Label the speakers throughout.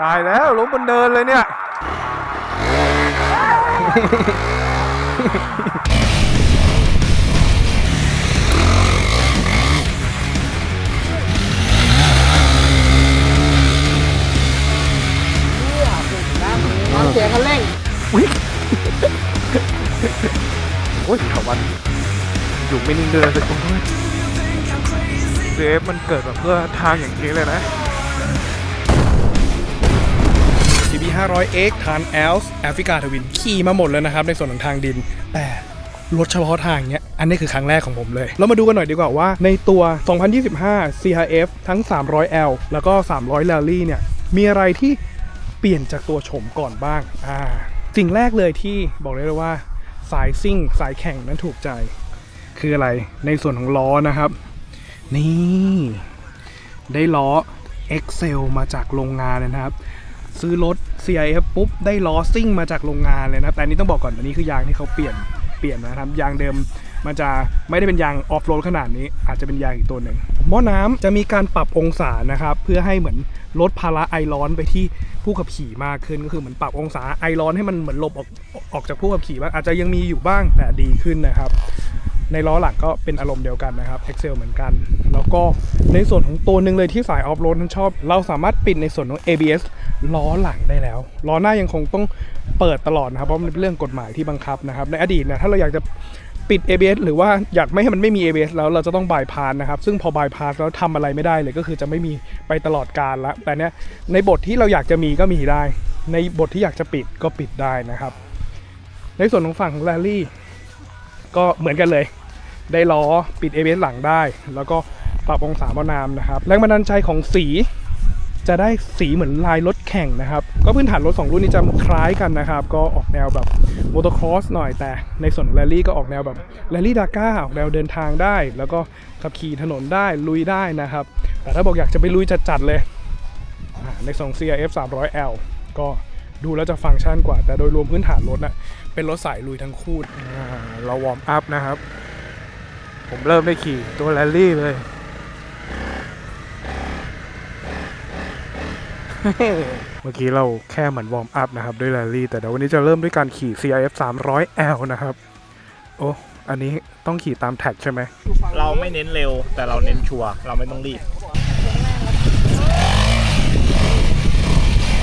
Speaker 1: ตายแล้วล้มบนเดินเลยเนี่ย
Speaker 2: น้ำเสียคันเร่ง
Speaker 1: โอ้ยถาวันอยู่ไม่นิ่งเดินสักคนด้วยเซฟมันเกิดมาเพื่อทางอย่างนี้เลยนะ
Speaker 3: 500X ทาน a l s แอฟริกาทวิน ขี่มาหมดแล้วนะครับ ในส่วนของทางดิน แต่รถเฉพาะทางเนี้ย อันนี้คือครั้งแรกของผมเลย เรามาดูกันหน่อยดีกว่าว่าในตัว 2025 CHF ทั้ง 300L แล้วก็ 300 Rally เนี่ย มีอะไรที่เปลี่ยนจากตัวโฉมก่อนบ้าง อ่า สิ่งแรกเลยที่บอกได้เลยว่า สายซิ่ง สายแข่งนั้นถูกใจ คืออะไร ในส่วนของล้อนะครับ นี่ ได้ล้อ Excel มาจากโรงงานนะครับ ซื้อรถ CIF ปุ๊บได้ล้อซิ่งมาจากโรงงานเลยนะ แต่อันนี้ต้องบอกก่อนอันนี้คือยางที่เขาเปลี่ยนเปลี่ยนนะครับ ยางเดิมมันจะไม่ได้เป็นยางออฟโรดขนาดนี้ อาจจะเป็นยางอีกตัวหนึ่งหม้อน้ำจะมีการปรับองศานะครับ เพื่อให้เหมือนลดภาระไอร้อนไปที่ผู้ขับขี่มากขึ้นก็คือเหมือนปรับองศาไอร้อนให้มันเหมือนหลบออกออกจากผู้ขับขี่บ้างอาจจะยังมีอยู่บ้างแต่ดีขึ้นนะครับ ในล้อหลังก็เป็นอารมณ์เดียวกันนะครับ Excel เหมือนกัน แล้วก็ในส่วนของตัวหนึ่งเลยที่สายออฟโรดนั้นชอบ เราสามารถปิดในส่วนของ ABS ล้อหลังได้แล้ว ล้อหน้ายังคงต้องเปิดตลอดนะครับเพราะมันเป็นเรื่องกฎหมายที่บังคับนะครับในอดีตนี่ยถ้าเราอยากจะปิด ABS หรือว่าอยากไม่ให้มันไม่มี ABS แล้วเราจะต้องบายพานนะครับ ซึ่งพอบายพาสแล้วทำอะไรไม่ได้เลยก็คือจะไม่มีไปตลอดการละแต่เนี้ยในบทที่เราอยากจะมีก็มีได้ ในบทที่อยากจะปิดก็ปิดได้นะครับ ในส่วนของฝั่งของแรลลี่ก็เหมือนกันเลย ได้ล้อปิด ABS หลังได้ แล้วก็ปรับองศาหม้อน้ำนะครับแรงบันดาลใจของสีจะได้สีเหมือนลายรถแข่งนะครับ ก็พื้นฐานรถ2รุ่นนี้จะคล้ายกันนะครับ ก็ออกแนวแบบมอเตอร์ครอสหน่อยแต่ในส่วนแรลลี่ก็ออกแนวแบบแรลลี่ดาก้าออกแนวเดินทางได้ แล้วก็ขับขี่ถนนได้ลุยได้นะครับ แต่ถ้าบอกอยากจะไปลุยจัดๆเลยอ่าในส่ง CRF 300L ก็ดูแล้วจะฟังก์ชันกว่า แต่โดยรวมพื้นฐานรถน่ะเป็นรถสายลุยทั้งคู่
Speaker 1: เราวอร์มอัพนะครับ ผมเริ่มได้ขี่ตัวแรลลี่เลย เมื่อกี้เราแค่เหมือนวอร์มอัพนะครับ ด้วยแรลลี่ แต่เดี๋ยววันนี้จะเริ่มด้วยการขี่ CIF 300L นะครับ โอ้อันนี้ต้องขี่ตามแท็กใช่ไหม
Speaker 4: เราไม่เน้นเร็วแต่เราเน้นชัวร์เราไม่ต้องรีบ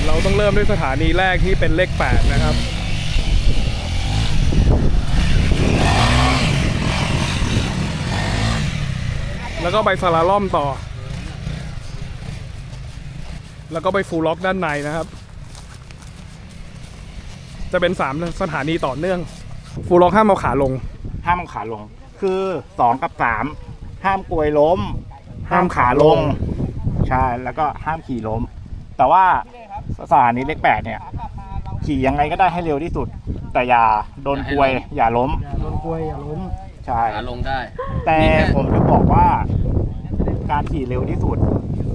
Speaker 3: เราต้องเริ่มด้วยสถานีแรกที่เป็นเลข 8 นะครับ แล้ว ก็ไปสลาล่อมต่อ แล้วก็ไปฟูลล็อกด้านในนะครับ จะเป็น3สถานีต่อเนื่อง ฟูลล็อกห้ามเอาขาลง
Speaker 4: ห้ามเอาขาลง คือสองกับสามห้ามกลวยล้ม ห้ามขาลงใช่แล้วก็ห้ามขี่ล้ม แต่ว่าสถานีเลขแปดเนี่ย ขี่ยังไงก็ได้ให้เร็วที่สุด แต่อย่าโดนกลวย อย่าล้ม
Speaker 2: โดนกล้วยอย่าล้ม
Speaker 4: ใช่
Speaker 5: ขาลงได้
Speaker 4: แต่ผมจะบอกว่า การขี่เร็วที่สุด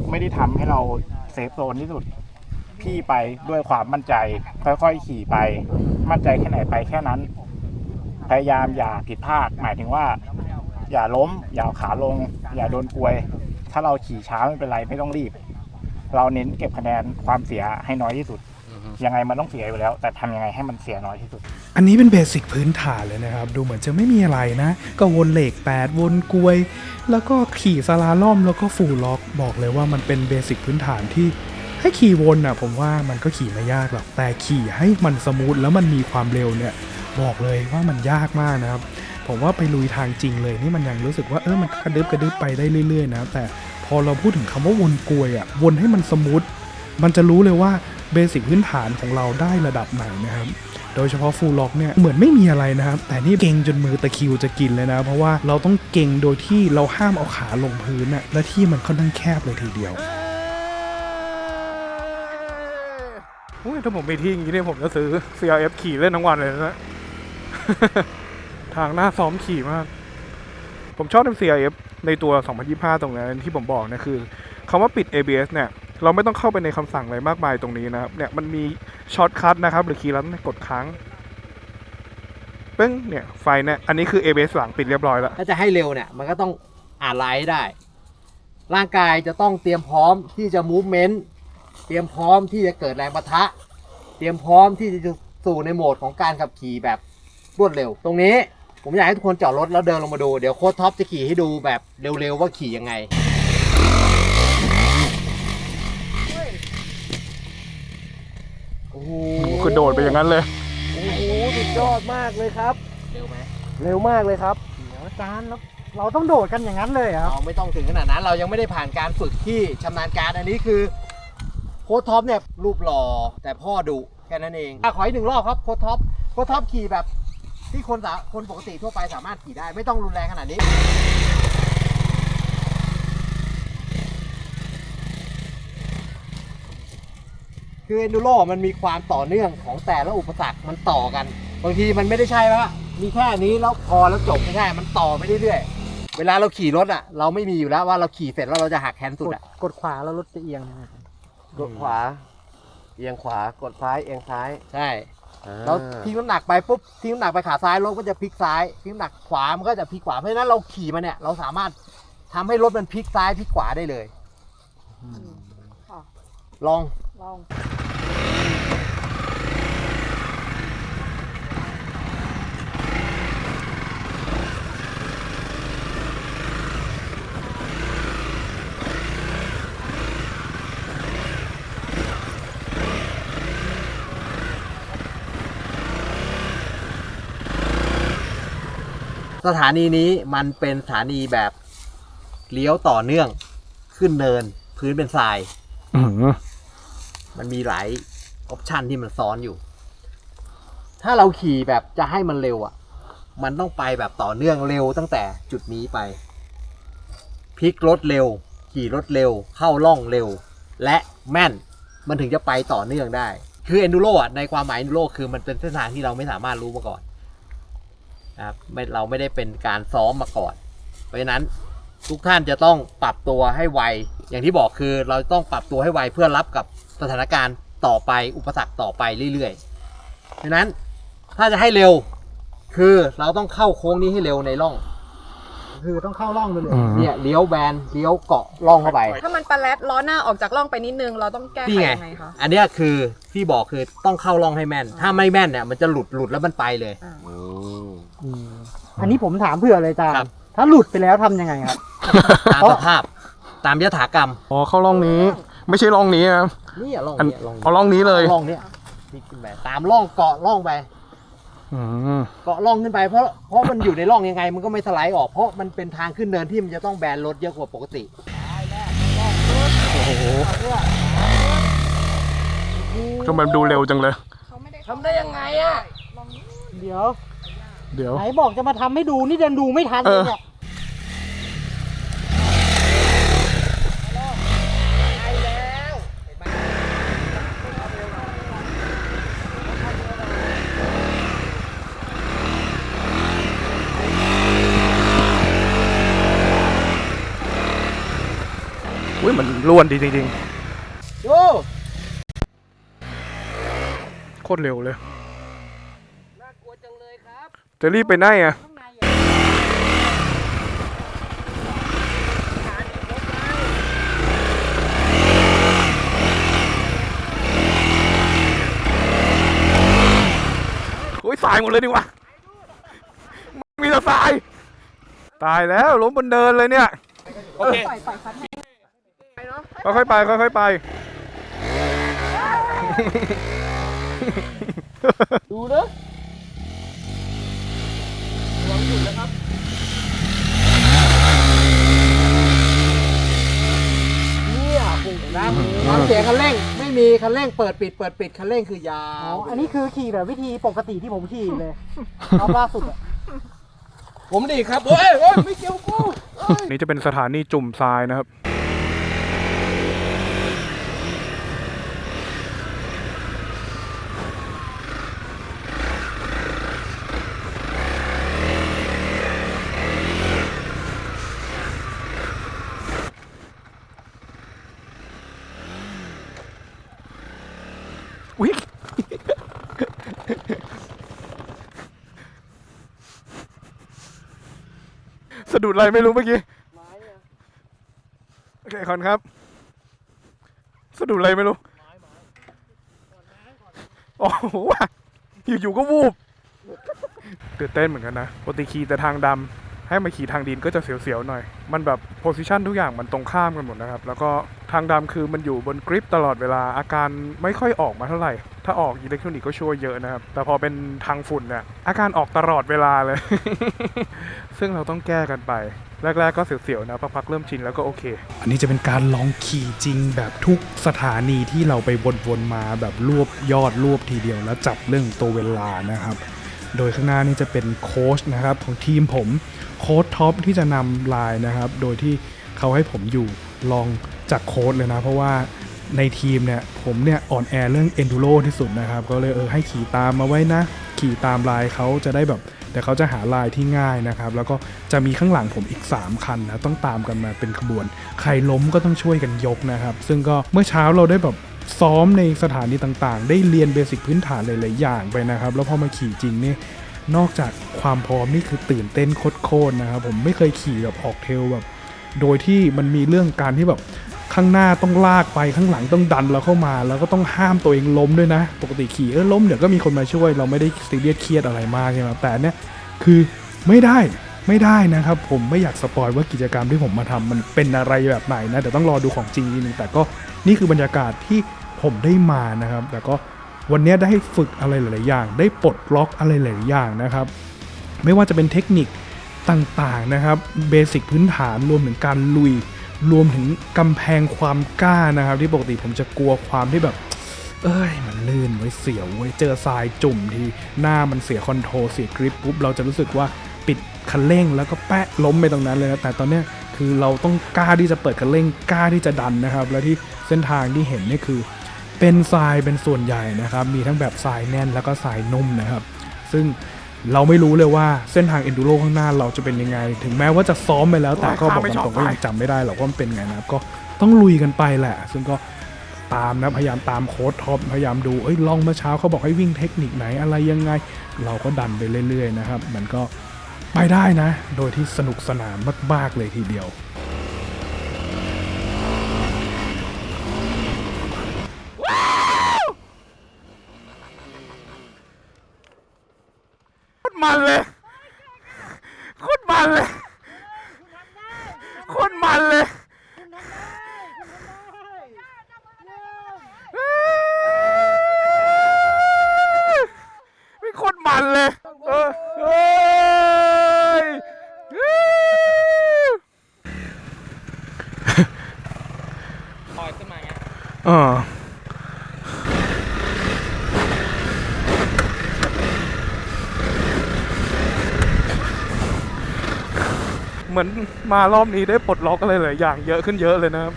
Speaker 4: ไม่ได้ทำให้เราเซฟโซนที่สุด พี่ไปด้วยความมั่นใจ ค่อยๆขี่ไป มั่นใจแค่ไหนไปแค่นั้น พยายามอย่าผิดพลาดหมายถึงว่า อย่าล้ม อย่าเอาขาลง อย่าโดนกลวย ถ้าเราขี่ช้าไม่เป็นไรไม่ต้องรีบ เราเน้นเก็บคะแนนความเสียให้น้อยที่สุด ยังไงมันต้องเสียอยู่แล้ว แต่ทำยังไงให้มันเสียน้อยที่สุด
Speaker 3: อันนี้เป็นเบสิกพื้นฐานเลยนะครับ ดูเหมือนจะไม่มีอะไรนะ ก็วนเหล็ก 8 วนกลวย แล้วก็ขี่สลาล่อมแล้วก็ฟูลล็อกบอกเลยว่ามันเป็นเบสิกพื้นฐานที่ให้ขี่วนอะผมว่ามันก็ขี่ไม่ยากหรอกแต่ขี่ให้มันสมูทแล้วมันมีความเร็วเนี่ยบอกเลยว่ามันยากมากนะครับ ผมว่าไปลุยทางจริงเลยนี่มันยังรู้สึกว่าเออมันกระดึบกระดึบไปได้เรื่อยๆนะแต่พอเราพูดถึงคำว่าวนกลวยอะวนให้มันสมูทมันจะรู้เลยว่า เบสิกพื้นฐานของเราได้ระดับไหนนะครับโดยเฉพาะฟูลล็อกเนี่ยเหมือนไม่มีอะไรนะครับ แต่นี่เก่งจนมือตะคิวจะกินเลยนะ เพราะว่าเราต้องเก่งโดยที่เราห้ามเอาขาลงพื้นน่ะและที่มันค่อนข้างแคบเลยทีเดียว
Speaker 1: อุ้ยถ้าผมมีที่อย่างนี้เนี่ยผมจะซื้อ CRF ขี่เล่นทั้งวันเลยนะ ทางหน้าซ้อมขี่มาก ผมชอบใน CRF ในตัว 2025 ตรงนั้นที่ผมบอกนี่ยคือคำว่าปิด ABS เนี่ย เราไม่ต้องเข้าไปในคำสั่งอะไรมากมายตรงนี้นะครับ เนี่ยมันมีช็อตคัทนะครับ หรือคีย์ลัดกดค้างปึ้งเนี่ยไฟเนี่ยอันนี้คือ ABS หลังปิดเรียบร้อยแล้ว
Speaker 2: ถ้าจะให้เร็วเนี่ย มันก็ต้องอ่านไลน์ได้ ร่างกายจะต้องเตรียมพร้อมที่จะ movement เตรียมพร้อมที่จะเกิดแรงปะทะ เตรียมพร้อมที่จะสู่ในโหมดของการขับขี่แบบรวดเร็ว ตรงนี้ผมอยากให้ทุกคนจอดรถแล้วเดินลงมาดู เดี๋ยวโค้ชท็อปจะขี่ให้ดูแบบเร็วๆว่าขี่ยังไง อ้โห
Speaker 1: คือโดดไปอย่างนั้นเลย
Speaker 2: โอ้โหสุดยอดมากเลยครับ เร็วไหมเร็วมากเลยครับ
Speaker 5: เดี๋ยวอาจารย์แล้วเราต้องโดดกันอย่างนั้นเลยเหรอครับ
Speaker 2: เราไม่ต้องถึงขนาดนั้น เรายังไม่ได้ผ่านการฝึกที่ชำนาญการอันนี้คือโค้ชท็อปเนี่ยรูปหล่อแต่พ่อดุแค่นั้นเองอะขออีกหนึ่งรอบครับโค้ชท็อปโค้ชท็อปขี่แบบที่คนสาคนปกติทั่วไปสามารถขี่ได้ ไม่ต้องรุนแรงขนาดนี้ คือเอนดูโรมันมีความต่อเนื่องของแต่ละอุปสรรคมันต่อกัน บางทีมันไม่ได้ใช่ว่ามีแค่นี้แล้วพอแล้วจบไม่ใช่มันต่อไปเรื่อยๆเวลาเราขี่รถอะ เราไม่มีอยู่แล้วว่าเราขี่เสร็จแล้วเราจะหักแฮนด์สุด
Speaker 5: กด
Speaker 2: อะ
Speaker 5: กดขวาแล้วรถจะเอียงนะครับ
Speaker 6: กดขวา เอียงขวากดซ้ายเอียงซ้าย
Speaker 2: ใช่
Speaker 6: อ่า
Speaker 2: เราทิ้งน้ำหนักไปปุ๊บทิ้งน้ำหนักไปขาซ้ายรถก็จะพลิกซ้ายทิ้งน้ำหนักขวามันก็จะพลิกขวาเพราะฉะนั้นเราขี่มาเนี่ยเราสามารถทำให้รถมันพลิกซ้ายพลิกขวาได้เลยลอง
Speaker 5: ลอง
Speaker 2: สถานีนี้มันเป็นสถานีแบบเลี้ยวต่อเนื่องขึ้นเนิน พื้นเป็นทราย
Speaker 1: อื้อหือ
Speaker 2: มันมีหลายออปชันที่มันซ้อนอยู่ ถ้าเราขี่แบบจะให้มันเร็วอะ มันต้องไปแบบต่อเนื่องเร็วตั้งแต่จุดนี้ไป พลิกรถเร็ว ขี่รถเร็ว เข้าล่องเร็ว และแม่น มันถึงจะไปต่อเนื่องได้ คือ enduro อะในความหมาย enduro คือมันเป็นเส้นทางที่เราไม่สามารถรู้มาก่อน นะครับไม่เราไม่ได้เป็นการซ้อมมาก่อน เพราะฉะนั้นทุกท่านจะต้องปรับตัวให้ไว อย่างที่บอกคือเราต้องปรับตัวให้ไวเพื่อรับกับสถานการณ์ต่อไปอุปสรรคต่อไปเรื่อยๆฉะนั้นถ้าจะให้เร็วคือเราต้องเข้าโค้งนี้ให้เร็วในร่อง
Speaker 5: คือต้องเข้าร่องไปเลย
Speaker 1: อืม
Speaker 2: เนี่ยเลี้ยวแบนเลี้ยวเกาะร่องเข้าไป
Speaker 7: ถ้ามันปลาแรดล้อหน้าออกจากร่องไปนิดนึง เราต้องแก้ไข
Speaker 2: นี่ไง
Speaker 7: ยังไงคะ
Speaker 2: อันเนี้ยคือที่บอกคือต้องเข้าร่องให้แม่น ถ้าไม่แม่นเนี่ยมันจะหลุดหลุดแล้วมันไปเลย
Speaker 6: อืม
Speaker 5: อันนี้ผมถามเผื่อเลยอาจาร
Speaker 2: ครับ
Speaker 5: ย์ถ้าหลุดไปแล้วทำยังไงครับ
Speaker 2: ตามสภาพตามยถากรรม
Speaker 1: อ๋อเข้าร่องนี้ ไม่ใช่ร่องนี้นะ
Speaker 2: นี่อะร่อง
Speaker 1: อัน
Speaker 2: เนี้ยร่อง
Speaker 1: เอาร่องนี้เลย
Speaker 2: ร่องเนี้ยนี่ขึ้นไปตามร่องเกาะร่องไป
Speaker 1: อืม
Speaker 2: เกาะร่องขึ้นไปเพราะเพราะมันอยู่ในร่องยังไง มันก็ไม่สไลด์ออกเพราะมันเป็นทางขึ้นเนินที่มันจะต้องแบนรถเยอะกว่าปกติ
Speaker 1: ทำไมดูเร็วจังเลย
Speaker 2: ทำได้ยังไงอะ
Speaker 5: เดี๋ยว
Speaker 1: เดี๋ยว
Speaker 5: ไหนบอกจะมาทำให้ดูนี่เดินดูไม่ทันเลยเนี่ย
Speaker 1: อุ้ยมันล้วนดีจริง
Speaker 2: ดู
Speaker 1: ๆโคตรเร็วเลยจะรีบไปไหนอะโอ้ยสายหมดเลยดีกว่ามีแต่สาย ตายแล้วล้มบนเดินเลยเนี่ย
Speaker 3: โอเค
Speaker 7: ปล่อยปล่อยคัดให้
Speaker 1: ค่อยๆไปค่อยๆไป
Speaker 2: ดูนะเนี่ยเห็นไหมฟังเสียงคันเร่ง ไม่มีคันเร่งเปิดปิดเปิดปิดคันเร่งคือยา
Speaker 5: อ๋อ
Speaker 2: ว
Speaker 5: อันนี้คือขี่แบบวิธีปกติที่ผมขี่เลยรอบล่าสุดอะ
Speaker 2: ผมดีครับเฮ้ยเฮ้ยไม่เกี่ยวกู
Speaker 1: นี่จะเป็นสถานีจุ่มทรายนะครับ สะดุดอะไรไม่รู้เมื่อกี้โอเคคอนครับ สะดุดอะไรไม่รู้โอ้โหอยู่ๆก็วูบตื่นเต้นเหมือนกันนะปกติขี่แต่ทางดำ ให้มาขี่ทางดินก็จะเสียวๆหน่อย มันแบบโพซิชันทุกอย่างมันตรงข้ามกันหมดนะครับ แล้วก็ทางดำคือมันอยู่บนกริปตลอดเวลาอาการไม่ค่อยออกมาเท่าไหร่ ถ้าออกอิเล็กทรอนิกส์ก็ช่วยเยอะนะครับ แต่พอเป็นทางฝุ่นเนี่ยอาการออกตลอดเวลาเลย ซึ่งเราต้องแก้กันไป แรก ๆ ก็เสียวๆนะพักๆเริ่มชินแล้วก็โอเค
Speaker 3: อันนี้จะเป็นการลองขี่จริงแบบทุกสถานีที่เราไปวนๆมาแบบรวบยอดรวบทีเดียวแล้วจับเรื่องตัวเวลานะครับ โดยข้างหน้านี่จะเป็นโค้ชนะครับของทีมผมโค้ชท็อปที่จะนำไลน์นะครับ โดยที่เขาให้ผมอยู่ลองจากโค้ชเลยนะ เพราะว่าในทีมเนี่ยผมเนี่ยอ่อนแอเรื่อง enduro ที่สุดนะครับ ก็เลยเออให้ขี่ตามมาไว้นะ ขี่ตามลายเขาจะได้แบบแต่เขาจะหาลายที่ง่ายนะครับ แล้วก็จะมีข้างหลังผมอีก 3 คันนะ ต้องตามกันมาเป็นขบวน ใครล้มก็ต้องช่วยกันยกนะครับ ซึ่งก็เมื่อเช้าเราได้แบบ ซ้อมในสถานีต่างๆ ได้เรียนเบสิกพื้นฐานหลายๆอย่างไปนะครับ แล้วพอมาขี่จริงเนี่ยนอกจากความพร้อมนี่คือตื่นเต้นโคตรๆนะครับผมไม่เคยขี่แบบออกเทลแบบโดยที่มันมีเรื่องการที่แบบข้างหน้าต้องลากไปข้างหลังต้องดันเราเข้ามา แล้วก็ต้องห้ามตัวเองล้มด้วยนะ ปกติขี่เออล้มเดี๋ยวก็มีคนมาช่วย เราไม่ได้ซีเรียสเครียดอะไรมากใช่ไหมแต่เนี่ยคือไม่ได้ไม่ได้นะครับ ผมไม่อยากสปอยว่ากิจกรรมที่ผมมาทำมันเป็นอะไรแบบไหนนะแต่ต้องรอดูของจริงนิดนึงแต่ก็นี่คือบรรยากาศที่ ผมได้มานะครับ แต่ก็วันนี้ได้ฝึกอะไรหลาย ๆ อย่าง ได้ปลดล็อกอะไรหลาย ๆ อย่างนะครับ ไม่ว่าจะเป็นเทคนิคต่าง ๆ นะครับ เบสิกพื้นฐานรวมถึงการลุย รวมถึงกำแพงความกล้านะครับ ที่ปกติผมจะกลัวความที่แบบ เอ้ย มันลื่นไว้เสียวไว้เจอทรายจุ่มทีหน้ามันเสียคอนโทรลเสียกริปปุ๊บเราจะรู้สึกว่าปิดคันเร่ง แล้วก็แปะล้มไปตรงนั้นเลยนะแต่ตอนเนี้ยคือเราต้องกล้าที่จะเปิดคันเร่งกล้าที่จะดันนะครับ และที่เส้นทางที่เห็นนี่คือ เป็นทรายเป็นส่วนใหญ่นะครับ มีทั้งแบบทรายแน่นแล้วก็ทรายนุ่มนะครับ ซึ่งเราไม่รู้เลยว่าเส้นทางเอนดูโรข้างหน้าเราจะเป็นยังไง ถึงแม้ว่าจะซ้อมไปแล้วแต่ก็บอกตรงๆก็ยังจำไม่ได้หรอกว่ามันเป็นไงนะครับ ก็ต้องลุยกันไปแหละ ซึ่งก็ตามนะพยายามตามโค้ดท็อปพยายามดูเอ้ยลองเมื่อเช้าเขาบอกให้วิ่งเทคนิคไหนอะไรยังไง เราก็ดันไปเรื่อย ๆ นะครับ มันก็ไปได้นะ โดยที่สนุกสนานมาก ๆ เลยทีเดียว
Speaker 1: โคตรมันเลยโคตรมันเลยโคตรมันเลยไม่โคตรมันเลย เออเฮ้ยเออเหมือนมารอบนี้ได้ปลดล็อกอะไรหลายอย่างเยอะขึ้นเยอะเลยนะครับ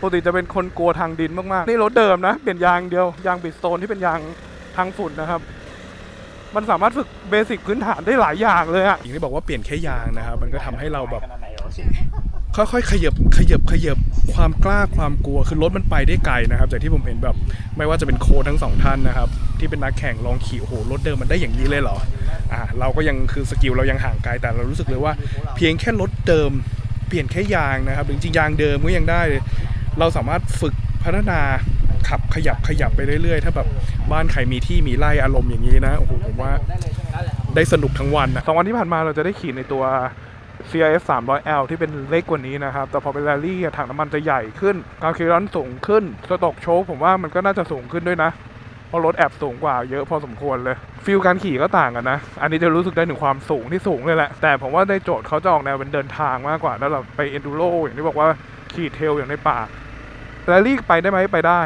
Speaker 1: ปกติจะเป็นคนกลัวทางดินมากๆ นี่รถเดิมนะ เปลี่ยนยางเดียวยางบิดโตนที่เป็นยางทางฝุ่นนะครับ มันสามารถฝึกเบสิกพื้นฐานได้หลายอย่างเลยอะ
Speaker 3: อย่างที่บอกว่าเปลี่ยนแค่ยางนะครับ มันก็ทำให้เราแบบ ค่อยๆขยับขยับขยับ ความกล้าความกลัวคือรถมันไปได้ไกลนะครับจากที่ผมเห็นแบบไม่ว่าจะเป็นโค้ทั้งสองท่านนะครับที่เป็นนักแข่งลองขี่โอ้โหรถเดิมมันได้อย่างนี้เลยเหรออ่าเราก็ยังคือสกิลเรายังห่างไกลแต่เรารู้สึกเลยว่า เพียงแค่รถเดิมเปลี่ยนแค่ยางนะครับจริงๆยางเดิมก็ยังได้เลยเราสามารถฝึกพัฒนาขับขยับขยับไปเรื่อยๆ ถ้าแบบบ้านใครมีที่มีไร่อารมณ์อย่างนี้นะโอ้โหผมว่าได้สนุกทั้งวันนะ
Speaker 1: สองวันที่ผ่านมาเราจะได้ขี่ในตัว CRF 300L ที่เป็นเล็กกว่านี้นะครับ แต่พอเป็นแรลลี่ถังน้ำมันจะใหญ่ขึ้นการคีรันสูงขึ้นสตอกโชคผมว่ามันก็น่าจะสูงขึ้นด้วยนะเพราะรถแอบสูงกว่าเยอะพอสมควรเลยฟิลการขี่ก็ต่างกันนะ อันนี้จะรู้สึกได้ถึงความสูงที่สูงเลยแหละ แต่ผมว่าในโจทย์เขาจะออกแนวเป็นเดินทางมากกว่าแล้วเราไปเอนดูโรอย่างที่บอกว่าขี่เทลอย่างในป่าแรลลี่ไปได้ไหมไปได้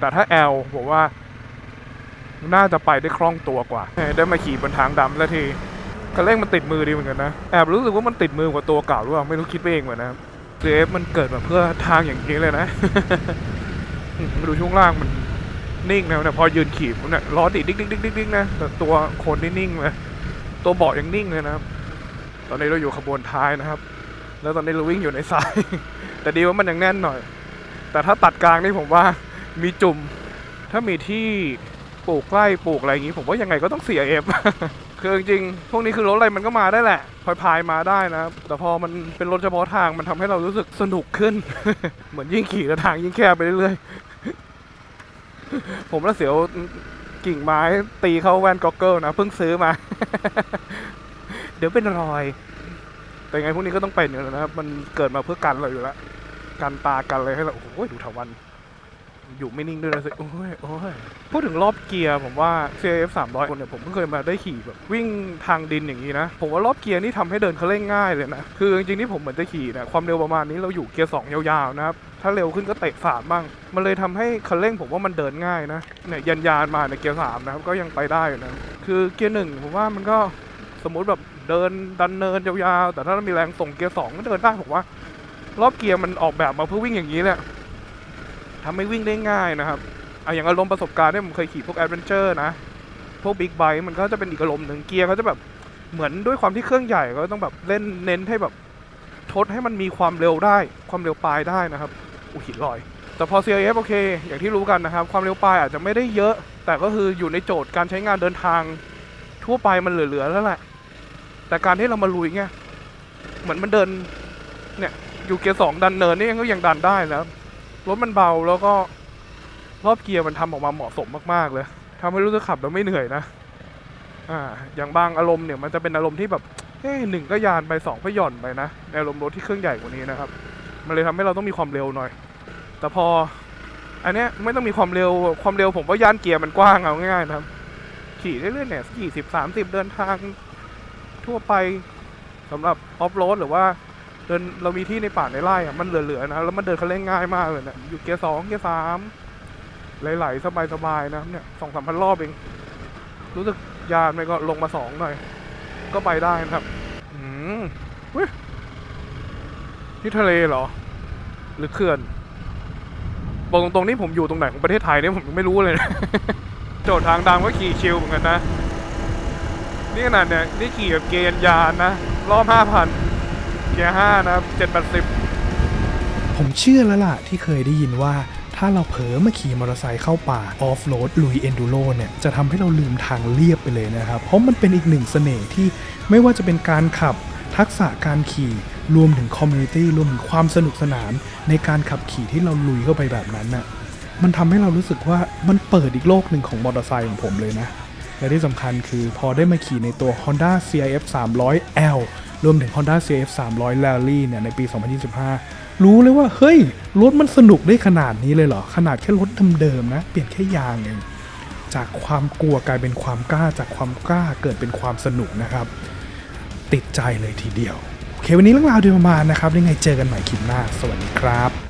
Speaker 1: แต่ถ้า L ผมว่าน่าจะไปได้คล่องตัวกว่า ได้มาขี่บนทางดำแล้วที คันเร่งมันติดมือดีเหมือนกันนะแอบรู้สึกว่ามันติดมือกว่าตัวเก่าหรือเปล่าไม่รู้คิดไปเองเหมือนนะครับเจฟมันเกิดมาเพื่อทางอย่างนี้เลยนะมาดูช่วงล่างมันนิ่งนะเนี่พอยืนขี่มันเนี่ยล้อติดดิ๊กดิ๊กดิ๊กดิ๊กนะแต่ตัวคนนี่นิ่งเลยตัวเบาะยังนิ่งเลยนะครับ ตอนนี้เราอยู่ขบวนท้ายนะครับ แล้วตอนนี้เราวิ่งอยู่ในสาย แต่ดีว่ามันยังแน่นหน่อย แต่ถ้าตัดกลางนี่ผมว่ามีจุ่ม ถ้ามีที่ปลูกไร่ปลูกอะไรอย่างนี้ ผมว่ายังไงก็ต้องเสียเอฟ คือจริงๆพวกนี้คือรถอะไรมันก็มาได้แหละพลอยพายมาได้นะแต่พอมันเป็นรถเฉพาะทางมันทำให้เรารู้สึกสนุกขึ้น เหมือนยิ่งขี่แล้วทางยิ่งแคบไปเรื่อยๆผมละเสียวกิ่งไม้ตีเข้าแว่นก็อกเกิลนะเพิ่งซื้อมา เดี๋ยวเป็นรอย แต่ไงพวกนี้ก็ต้องเป็นอยู่แล้วนะครับมันเกิดมาเพื่อกันเราอยู่แล้วกันตากันอะไรให้เราโอ้โหดูถาวัน อยู่ไม่นิ่งด้วยนะสิโอ้ยโอ้ยพูดถึงรอบเกียร์ผมว่า CF 300คนเนี่ยผมเพิ่งเคยมาได้ขี่แบบวิ่งทางดินอย่างนี้นะ ผมว่ารอบเกียร์นี่ทำให้เดินเขาเร่งง่ายเลยนะ คือจริงๆที่ผมเหมือนจะขี่นี่ยความเร็วประมาณนี้เราอยู่เกียร์สองยาวๆนะครับถ้าเร็วขึ้นก็เตะสามบ้าง มันเลยทำให้คันเร่งผมว่ามันเดินง่ายนะเนี่ยยันยานมาในเกียร์สามนะครับก็ยังไปได้อยู่นะคือเกียร์หนึ่งผมว่ามันก็สมมุติแบบเดินดันเนินยาวๆแต่ถ้าเรามีแรงส่งเกียร์สองก็เดินได้ผมว่า รอบเกียร์มันออกแบบมาเพื่อวิ่งอย่างนี้แหละ ทำให้วิ่งได้ง่ายนะครับอาอย่างอารมณ์ประสบการณ์ที่ยผมเคยขี่พวกแอดเวนเจอร์นะ พวกบิ๊กไบค์มันก็จะเป็นอีกอารมณ์หนึ่งเกียร์เขาจะแบบเหมือนด้วยความที่เครื่องใหญ่ก็ต้องแบบเล่นเน้นให้แบบทดให้มันมีความเร็วได้ ความเร็วปลายได้นะครับอุยหินลอย แต่พอ CIF โอเค อย่างที่รู้กันนะครับ ความเร็วปลายอาจจะไม่ได้เยอะ แต่ก็คืออยู่ในโจทย์การใช้งานเดินทางทั่วไปมันเหลือๆแล้วแหละ แต่การที่เรามาลุยเงี้ยเหมือนมันเดินเนี่ยอยู่เกียร์สองดันเนินนี่ก็ยังดันได้แล้ว รถมันเบาแล้วก็รอบเกียร์มันทำออกมาเหมาะสมมากๆเลยทำให้รู้สึกขับแล้วไม่เหนื่อยนะ อ่า อย่างบางอารมณ์เนี่ยมันจะเป็นอารมณ์ที่แบบเฮ้ยหนึ่งก็ยานไปสองก็หย่อนไปนะในอารมณ์รถที่เครื่องใหญ่กว่านี้นะครับ มันเลยทำให้เราต้องมีความเร็วหน่อย แต่พอ อันเนี้ยไม่ต้องมีความเร็วความเร็วผมว่าย่านเกียร์มันกว้างเอาง่ายๆนะครับ ขี่เรื่อยๆเนี่ยยี่สิบสามสิบเดินทางทั่วไปสำหรับออฟโรดหรือว่า เดินเรามีที่ในป่าในไร่อะมันเหลือๆนะแล้วมันเดินคันเร่งง่ายมากเลยเนะอยู่เกียร์สองเกียร์สามไหลๆสบายๆนะครับเนี่ยสองสามพันรอบเอง รู้สึกยานไปก็ลงมาสองหน่อย ก็ไปได้นะครับ อืมเว้ยนี่ทะเลเหรอ หรือเขื่อน บอกตรงๆนี่ผมอยู่ตรงไหนของประเทศไทยเนี่ยผมยังไม่รู้เลยนะโจทย์ทางดำก็ขี่ชิลเหมือนกันนะ นี่ขนาดเนี่ยนี่ขี่แบบเกียร์ยานนะ รอบห้าพัน เกียร์ห้านะครับเจ็ดแปดสิบ
Speaker 3: ผมเชื่อแล้วล่ะที่เคยได้ยินว่า ถ้าเราเผลอมาขี่มอเตอร์ไซค์เข้าป่า ออฟโรดลุยเอนดูโรเนี่ยจะทำให้เราลืมทางเรียบไปเลยนะครับ เพราะมันเป็นอีกหนึ่งเสน่ห์ที่ไม่ว่าจะเป็นการขับทักษะการขี่รวมถึงคอมมูนิตี้รวมถึงความสนุกสนาน ในการขับขี่ที่เราลุยเข้าไปแบบนั้นน่ะมันทำให้เรารู้สึกว่ามันเปิดอีกโลกหนึ่งของมอเตอร์ไซค์ของผมเลยนะ และที่สำคัญคือพอได้มาขี่ในตัว Honda CRF 300L รวมถึง Honda CF 300 Rally เนี่ยในปี 2025 รู้เลยว่า เฮ้ย รถมันสนุกได้ขนาดนี้เลยเหรอ ขนาดแค่รถเดิมๆนะ เปลี่ยนแค่ยางเองจากความกลัวกลายเป็นความกล้าจากความกล้าเกิดเป็นความสนุกนะครับ ติดใจเลยทีเดียว โอเค วันนี้เรื่องราวเดยประมาณนะครับยังไงเจอกันใหม่คลิปหน้า สวัสดีครับ